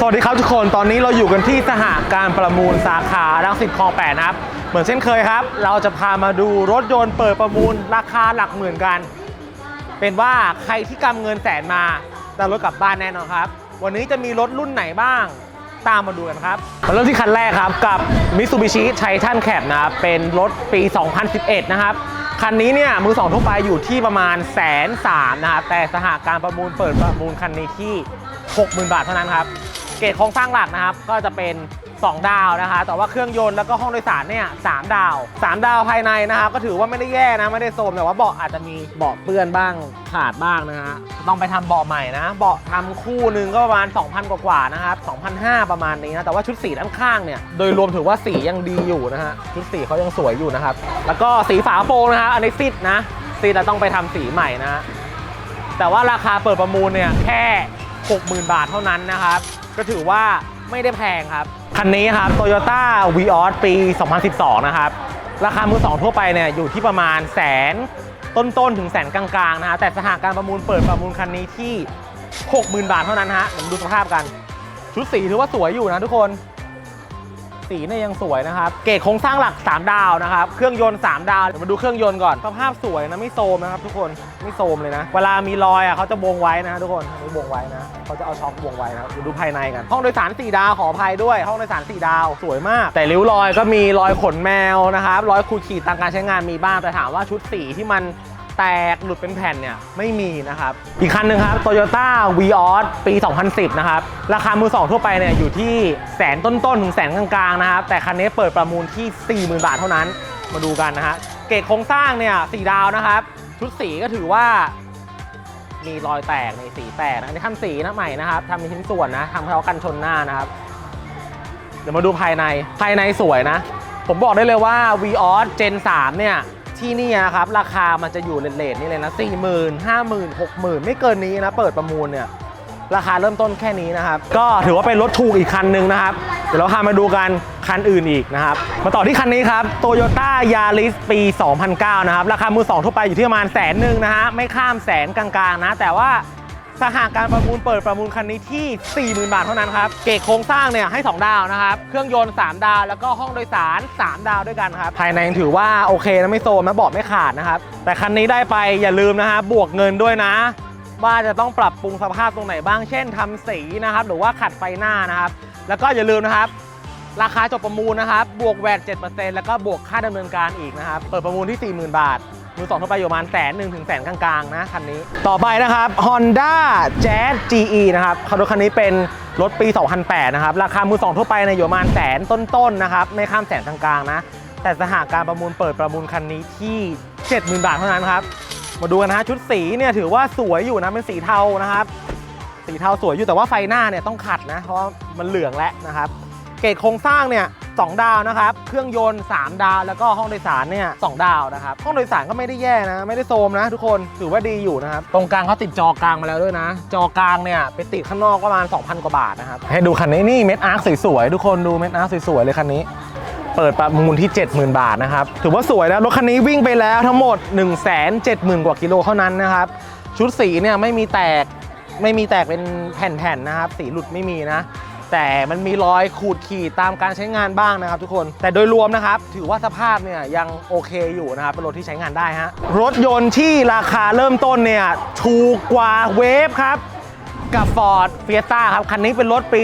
สวัสดีครับทุกคนตอนนี้เราอยู่กันที่สหการประมูลสาขารังสิตคลองแปดนะครับ เหมือนเช่นเคยครับ เราจะพามาดูรถยนต์เปิดประมูลราคาหลักหมื่นกัน เป็นว่าใครที่กำเงินแสนมาได้รถกลับบ้านแน่นอนครับ วันนี้จะมีรถรุ่นไหนบ้างตามมาดูกันครับมาเริ่มที่คันแรกครับกับ Mitsubishi Titan Cab นะครับเป็นรถปี 2011 นะครับคันนี้เนี่ยมือสองทั่วไปอยู่ที่ประมาณแสนสามนะครับแต่สหการประมูลเปิดประมูลคันนี้ที่ 60,000 บาทเท่านั้นครับ เกรดโครงสร้างหลักนะครับ ก็จะเป็น 2 ดาวนะคะ แต่ว่าเครื่องยนต์แล้วก็ห้องโดยสารเนี่ยสามดาว 3 ดาวภายในนะครับก็ถือว่าไม่ได้แย่นะไม่ได้โทรมแต่ว่าเบาะอาจจะมีเบาะเปื้อนบ้างขาดบ้างนะฮะต้องไปทำเบาะใหม่นะ เบาะทำคู่หนึ่งก็ประมาณ 2,000 กว่าๆนะครับ2,500 ประมาณนี้นะแต่ว่าชุดสีด้านข้างเนี่ยโดยรวมถือว่าสียังดีอยู่นะฮะชุดสีเขายังสวยอยู่นะครับแล้วก็สีฝาโปรงนะฮะอันนี้ซิดนะซิดเราต้องไปทำสีใหม่นะฮะแต่ว่าราคาเปิดประมูลเนี่ยแค่ 60,000 บาทเท่านั้นนะครับ ก็ถือว่าไม่ได้แพงครับ คันนี้ครับ Toyota v ีออปี 2012 นะครับ ราคามือสองทั่วไปเนี่ยอยู่ที่ประมาณแสนต้นๆ ถึงแสนกลางๆนะฮะแต่สหการประมูลเปิดประมูลคันนี้ที่ 60,000 บาทเท่านั้นฮะผมดูสภาพกัน ชุดสีถือว่าสวยอยู่นะทุกคน สีเนี่ยยังสวยนะครับเกรดโครงสร้างหลัก 3 ดาวนะครับเครื่องยนต์ 3 ดาวเดี๋ยวมาดูเครื่องยนต์ก่อนสภาพสวยนะไม่โซมนะครับทุกคนไม่โซมเลยนะ เวลามีรอยอะเขาจะวงไว้นะทุกคนนนี้วงไว้นะเขาจะเอาช็อควงไว้นะเดี๋ยวดูภายในกันห้องโดยสาร 4 ดาวขออภัยด้วย ห้องโดยสาร 4 ดาวสวยมาก แต่ริ้วรอยก็มีรอยขนแมวนะครับรอยขูดขีดตามการใช้งานมีบ้างแต่ถามว่าชุดสีที่มัน แตกหลุดเป็นแผ่นเนี่ยไม่มีนะครับ อีกคันหนึ่งครับ Toyota v ีออปี 2010 นะครับ ราคามือสองทั่วไปเนี่ยอยู่ที่แสนต้นๆถึงแสนกลางๆนะครับ แต่คันนี้เปิดประมูลที่ 40,000 บาทเท่านั้นมาดูกันนะฮะเกรดโครงสร้างเนี่ยสีดาวนะครับ ชุดสีก็ถือว่ามีรอยแตกในสีแตกนะอันนี้ทำสีนะใหม่นะครับทำเป็นชิ้นส่วนนะทำให้เขากันชนหน้านะครับ เดี๋ยวมาดูภายในภายในสวยนะ ผมบอกได้เลยว่า v ีออ Gen 3เนี่ย ที่นี่นะครับราคามันจะอยู่เลทๆนี่เลยนะ4 0 0 0 0 5 0 0 0 0 60,000 ไม่เกินนี้นะ เปิดประมูลเนี่ยราคาเริ่มต้นแค่นี้นะครับ ก็ถือว่าเป็นรถถูกอีกคันหนึ่งนะครับ เดี๋ยวเราพามาดูกันคันอื่นอีกนะครับ มาต่อที่คันนี้ครับ Toyota Yaris ปี 2009 นะครับ ราคามือสองทั่วไปอยู่ที่ประมาณแสนหนึ่งนะฮะ ไม่ข้ามแสนกลางๆนะ แต่ว่า สหการประมูลเปิดประมูลคันนี้ที่ 40,000 บาทเท่านั้นครับ เกรดโครงสร้างเนี่ยให้ 2 ดาวนะครับ เครื่องยนต์ 3 ดาว แล้วก็ห้องโดยสาร 3 ดาวด้วยกันครับ ภายในยังถือว่าโอเคนะไม่โซมนะเบาะไม่ขาดนะครับ แต่คันนี้ได้ไปอย่าลืมนะฮะบวกเงินด้วยนะ ว่าจะต้องปรับปรุงสภาพตรงไหนบ้าง เช่นทำสีนะครับ หรือว่าขัดไฟหน้านะครับ แล้วก็อย่าลืมนะครับราคาจบประมูลนะครับ บวกแวด7%แล้วก็บวกค่าดำเนินการอีกนะครับ เปิดประมูลที่ 40,000 บาท มือสองทั่วไปอยู่ประมาณแสนหนึ่งถึงแสนกลางๆนะคันนี้ ต่อไปนะครับ Honda Jazz GE นะครับรถคันนี้เป็นรถปี 2008 นะครับ ราคามือสองทั่วไปเนี่ยอยู่ประมาณแสนต้นๆนะครับ ไม่ข้ามแสนกลางๆนะ แต่สหการประมูลเปิดประมูลคันนี้ที่ 70,000 บาทเท่านั้นครับ มาดูกันนะฮะชุดสีเนี่ยถือว่าสวยอยู่นะเป็นสีเทานะครับ สีเทาสวยอยู่แต่ว่าไฟหน้าเนี่ยต้องขัดนะเพราะมันเหลืองแล้วนะครับ เกรดโครงสร้างเนี่ย สองดาวนะครับ เครื่องยนต์ 3 ดาว แล้วก็ห้องโดยสารเนี่ยสดาวนะครับ ห้องโดยสารก็ไม่ได้แย่นะ ไม่ได้โทรมนะ ทุกคน ถือว่าดีอยู่นะครับ ตรงกลางเขาติดจอกลางมาแล้วด้วยนะ จอกลางเนี่ยไปติดข้างนอกประมาณ 2,000 กว่าบาทนะครับ ให้ดูคันนี้นี่เม็ดอาร์คสวยๆ ทุกคนดูเม็ดอาร์คสวยๆ เลยคันนี้เปิดประมูลที่ 70,000 บาทนะครับ ถือว่าสวยนะรถคันนี้วิ่งไปแล้วทั้งหมด 170,000 กว่ากิโลเท่านั้นนะครับ ชุดสีเนี่ยไม่มีแตกไม่มีแตกเป็นแผ่นๆนะครับ สีหลุดไม่มีนะ แต่มันมีรอยขูดขีดตามการใช้งานบ้างนะครับ ทุกคนแต่โดยรวมนะครับ ถือว่าสภาพเนี่ยยังโอเคอยู่นะครับเป็นรถที่ใช้งานได้ฮะรถยนต์ที่ราคาเริ่มต้นเนี่ยถูกกว่าเวฟครับกับ Ford Fiesta ครับ คันนี้เป็นรถปี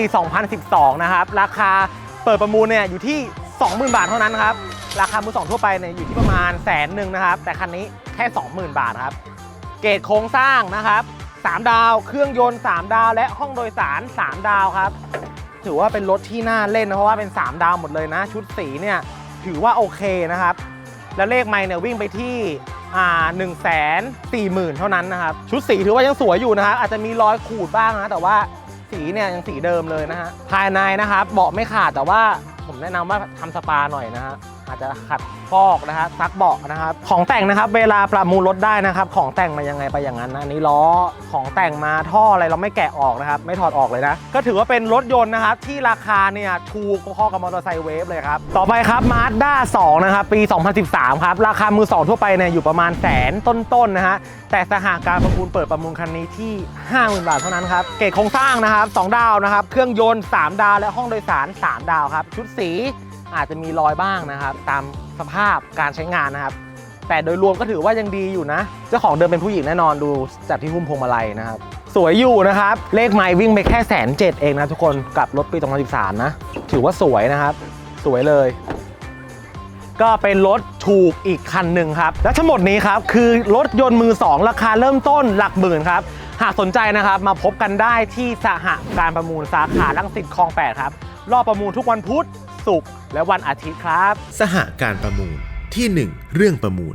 2012 นะครับ ราคาเปิดประมูลเนี่ยอยู่ที่ 20,000 บาทเท่านั้นครับ ราคามือสองทั่วไปเนี่ยอยู่ที่ประมาณแสนหนึ่งนะครับ แต่คันนี้แค่ 20,000 บาทครับ เกรดโครงสร้างนะครับ 3 ดาว เครื่องยนต์ 3 ดาว และห้องโดยสาร 3 ดาวครับ ถือว่าเป็นรถที่น่าเล่นนะเพราะว่าเป็น 3 ดาวหมดเลยนะ ชุดสีเนี่ยถือว่าโอเคนะครับ แล้วเลขไม่เนี่ยวิ่งไปที่อ่า1นึ่งแสนสี่หมื่นเท่านั้นนะครับ ชุดสีถือว่ายังสวยอยู่นะครับอาจจะมีรอยขูดบ้างนะแต่ว่าสีเนี่ยยังสีเดิมเลยนะฮะภายในนะครับเบาะไม่ขาดแต่ว่าผมแนะนำว่าทำสปาหน่อยนะฮะ อาจจะขัดฟอกนะฮะซักเบาะนะครับ ของแต่งนะครับ เวลาประมูลรถได้นะครับ ของแต่งมายังไงไปอย่างนั้นนะอันนี้ล้อของแต่งมาท่ออะไรเราไม่แกะออกนะครับ ไม่ถอดออกเลยนะ ก็ถือว่าเป็นรถยนต์นะครับ ที่ราคาเนี่ยถูกพอๆกับมอเตอร์ไซค์เวฟเลยครับ ต่อไปครับมาสด้า2นะครับปี 2013 ครับ ราคามือ2ทั่วไปเนี่ยอยู่ประมาณแสนต้นๆนะฮะแต่สหการประมูลเปิดประมูลคันนี้ที่ 50,000 บาทเท่านั้นครับเกรดโครงสร้างนะครับ2ดาวนะครับเครื่องยนต์ 3 ดาวและห้องโดยสาร 3 ดาวครับชุดสี อาจจะมีรอยบ้างนะครับ ตามสภาพการใช้งานนะครับ แต่โดยรวมก็ถือว่ายังดีอยู่นะ เจ้าของเดิมเป็นผู้หญิงแน่นอนดูจากที่หุ้มพวงมาลัยนะครับ สวยอยู่นะครับ เลขไมล์วิ่งไปแค่แสนเจ็ดเองนะทุกคนกับรถปี2013นะ ถือว่าสวยนะครับ สวยเลยก็เป็นรถถูกอีกคันหนึ่งครับ และทั้งหมดนี้ครับ คือรถยนต์มือ 2 ราคาเริ่มต้นหลักหมื่นครับ หากสนใจนะครับมาพบกันได้ที่สหการประมูลสาขาลังสิตคลอง 8 ครับ รอบประมูลทุกวันพุธศุกร์และวันอาทิตย์ครับ สหการประมูลที่ 1 เรื่องประมูล